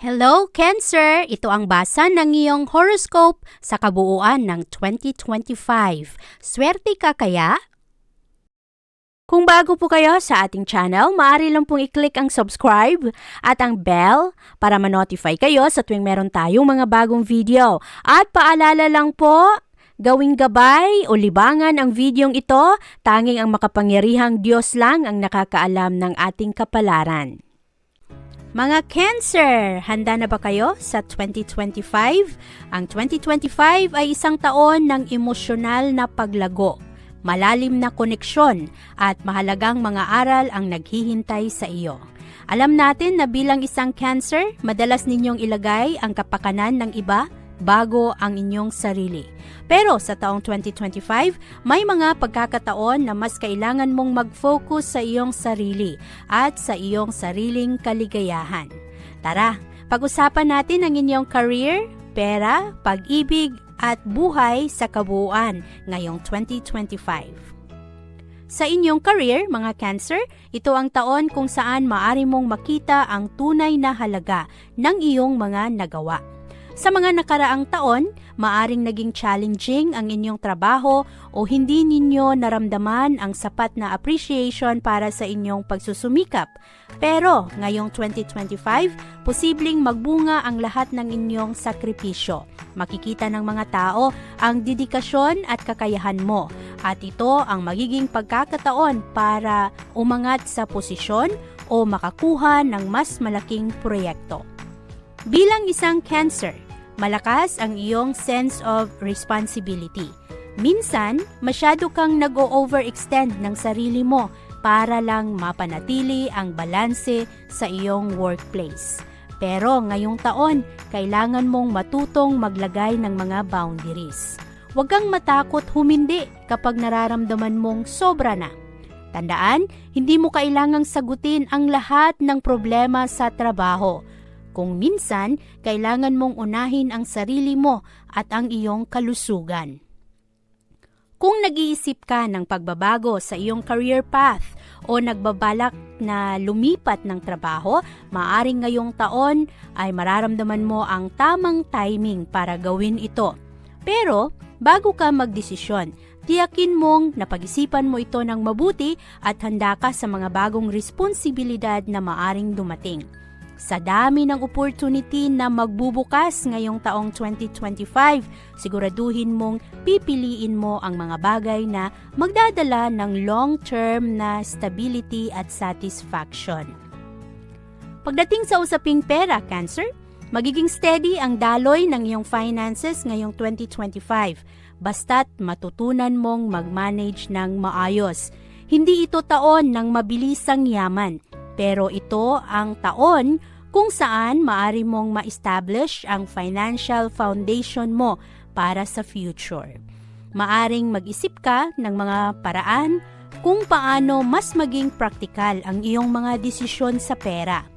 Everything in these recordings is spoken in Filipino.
Hello, Cancer! Ito ang basa ng iyong horoscope sa kabuuan ng 2025. Swerte ka kaya? Kung bago po kayo sa ating channel, maaari lang pong i-click ang subscribe at ang bell para ma-notify kayo sa tuwing meron tayong mga bagong video. At paalala lang po, gawing gabay o libangan ang videong ito, tanging ang makapangyarihang Diyos lang ang nakakaalam ng ating kapalaran. Mga Cancer, handa na ba kayo sa 2025? Ang 2025 ay isang taon ng emosyonal na paglago, malalim na koneksyon at mahalagang mga aral ang naghihintay sa iyo. Alam natin na bilang isang Cancer, madalas ninyong ilagay ang kapakanan ng iba bago ang inyong sarili. Pero sa taong 2025, may mga pagkakataon na mas kailangan mong mag-focus sa iyong sarili at sa iyong sariling kaligayahan. Tara, pag-usapan natin ang inyong career, pera, pag-ibig at buhay sa kabuuan ngayong 2025. Sa inyong career, mga Cancer, ito ang taon kung saan maari mong makita ang tunay na halaga ng iyong mga nagawa. Sa mga nakaraang taon, maaring naging challenging ang inyong trabaho o hindi ninyo naramdaman ang sapat na appreciation para sa inyong pagsusumikap. Pero ngayong 2025, posibleng magbunga ang lahat ng inyong sakripisyo. Makikita ng mga tao ang dedikasyon at kakayahan mo at ito ang magiging pagkakataon para umangat sa posisyon o makakuha ng mas malaking proyekto. Bilang isang cancer, malakas ang iyong sense of responsibility. Minsan, masyado kang nag-overextend ng sarili mo para lang mapanatili ang balanse sa iyong workplace. Pero ngayong taon, kailangan mong matutong maglagay ng mga boundaries. Huwag kang matakot humindi kapag nararamdaman mong sobra na. Tandaan, hindi mo kailangang sagutin ang lahat ng problema sa trabaho. Kung minsan, kailangan mong unahin ang sarili mo at ang iyong kalusugan. Kung nag-iisip ka ng pagbabago sa iyong career path o nagbabalak na lumipat ng trabaho, maaring ngayong taon ay mararamdaman mo ang tamang timing para gawin ito. Pero, bago ka magdesisyon, tiyakin mong napag-isipan mo ito ng mabuti at handa ka sa mga bagong responsibilidad na maaring dumating. Sa dami ng opportunity na magbubukas ngayong taong 2025, siguraduhin mong pipiliin mo ang mga bagay na magdadala ng long-term na stability at satisfaction. Pagdating sa usaping pera, Cancer, magiging steady ang daloy ng iyong finances ngayong 2025 basta't matutunan mong mag-manage ng maayos. Hindi ito taon ng mabilisang yaman, pero ito ang taon kung saan maari mong ma-establish ang financial foundation mo para sa future. Maaring mag-isip ka ng mga paraan kung paano mas maging praktikal ang iyong mga desisyon sa pera.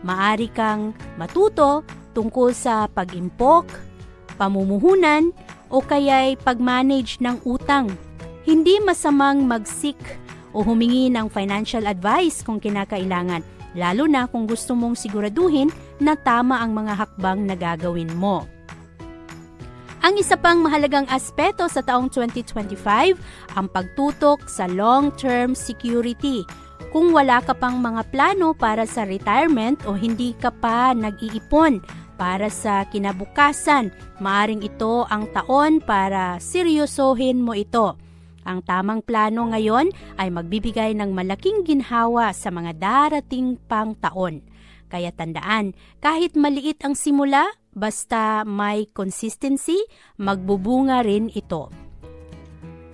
Maari kang matuto tungkol sa pag-impok, pamumuhunan, o kaya'y pag-manage ng utang. Hindi masamang mag-seek o humingi ng financial advice kung kinakailangan, lalo na kung gusto mong siguraduhin na tama ang mga hakbang na gagawin mo. Ang isa pang mahalagang aspeto sa taong 2025, ang pagtutok sa long-term security. Kung wala ka pang mga plano para sa retirement o hindi ka pa nag-iipon para sa kinabukasan, maaring ito ang taon para seryosohin mo ito. Ang tamang plano ngayon ay magbibigay ng malaking ginhawa sa mga darating pang taon. Kaya tandaan, kahit maliit ang simula, basta may consistency, magbubunga rin ito.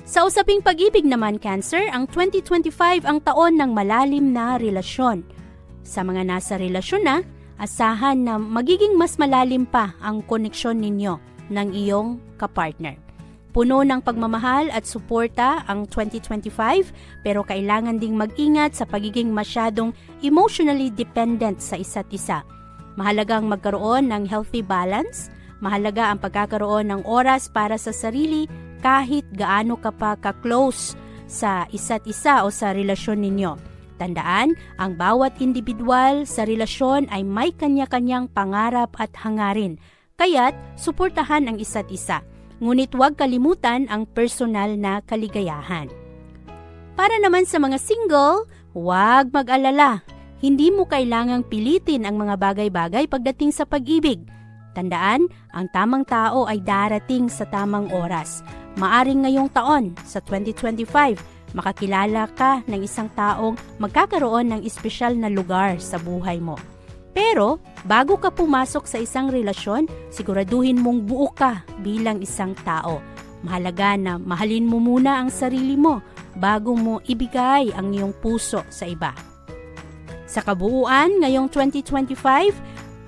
Sa usaping pag-ibig naman, Cancer, ang 2025 ang taon ng malalim na relasyon. Sa mga nasa relasyon na, asahan na magiging mas malalim pa ang koneksyon ninyo. ng iyong kapartner. Puno ng pagmamahal at suporta ang 2025 pero kailangan ding mag-ingat sa pagiging masyadong emotionally dependent sa isa't isa. Mahalagang magkaroon ng healthy balance, mahalaga ang pagkakaroon ng oras para sa sarili kahit gaano ka pa ka-close sa isa't isa o sa relasyon ninyo. Tandaan, ang bawat individual sa relasyon ay may kanya-kanyang pangarap at hangarin. Kaya't, suportahan ang isa't isa. Ngunit huwag kalimutan ang personal na kaligayahan. Para naman sa mga single, huwag mag-alala. Hindi mo kailangang pilitin ang mga bagay-bagay pagdating sa pag-ibig. Tandaan, ang tamang tao ay darating sa tamang oras. Maaring ngayong taon, sa 2025, makakilala ka ng isang taong magkakaroon ng espesyal na lugar sa buhay mo. Pero, bago ka pumasok sa isang relasyon, siguraduhin mong buo ka bilang isang tao. Mahalaga na mahalin mo muna ang sarili mo bago mo ibigay ang iyong puso sa iba. Sa kabuuan, ngayong 2025,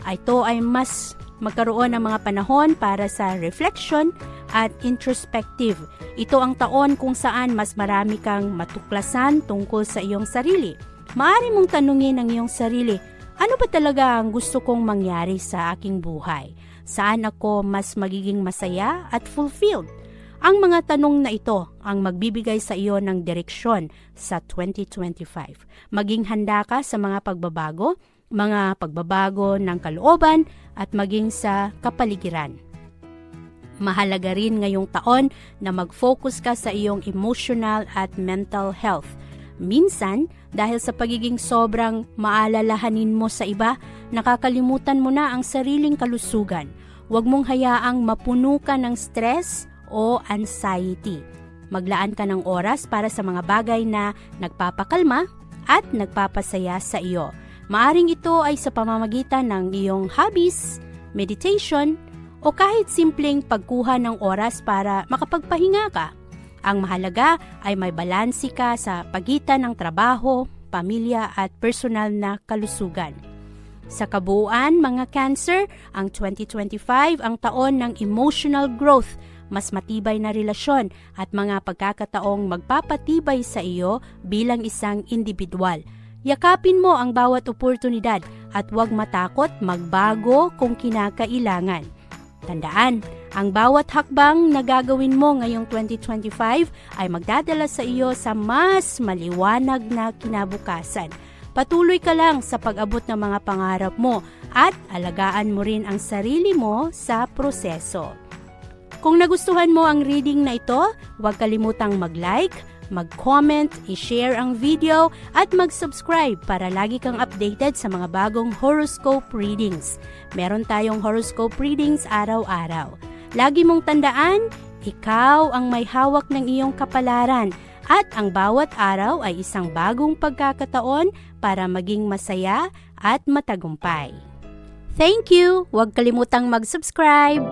ito ay mas magkaroon ng mga panahon para sa reflection at introspective. Ito ang taon kung saan mas marami kang matuklasan tungkol sa iyong sarili. Maari mong tanungin ang iyong sarili, ano ba talaga ang gusto kong mangyari sa aking buhay? Saan ako mas magiging masaya at fulfilled? Ang mga tanong na ito ang magbibigay sa iyo ng direksyon sa 2025. Maging handa ka sa mga pagbabago, mga pagbabago ng kalooban at maging sa kapaligiran. Mahalaga rin ngayong taon na mag-focus ka sa iyong emotional at mental health. Minsan, dahil sa pagiging sobrang maalalahanin mo sa iba, nakakalimutan mo na ang sariling kalusugan. Huwag mong hayaang mapuno ka ng stress o anxiety. Maglaan ka ng oras para sa mga bagay na nagpapakalma at nagpapasaya sa iyo. Maaring ito ay sa pamamagitan ng iyong hobbies, meditation, o kahit simpleng pagkuha ng oras para makapagpahinga ka. Ang mahalaga ay may balansi ka sa pagitan ng trabaho, pamilya at personal na kalusugan. Sa kabuuan, mga Cancer, ang 2025 ang taon ng emotional growth, mas matibay na relasyon at mga pagkakataong magpapatibay sa iyo bilang isang individual. Yakapin mo ang bawat oportunidad at huwag matakot magbago kung kinakailangan. Tandaan, ang bawat hakbang na gagawin mo ngayong 2025 ay magdadala sa iyo sa mas maliwanag na kinabukasan. Patuloy ka lang sa pag-abot ng mga pangarap mo at alagaan mo rin ang sarili mo sa proseso. Kung nagustuhan mo ang reading na ito, huwag kalimutang mag-like, mag-comment, i-share ang video at mag-subscribe para lagi kang updated sa mga bagong horoscope readings. Meron tayong horoscope readings araw-araw. Lagi mong tandaan, ikaw ang may hawak ng iyong kapalaran at ang bawat araw ay isang bagong pagkakataon para maging masaya at matagumpay. Thank you! Huwag kalimutang mag-subscribe!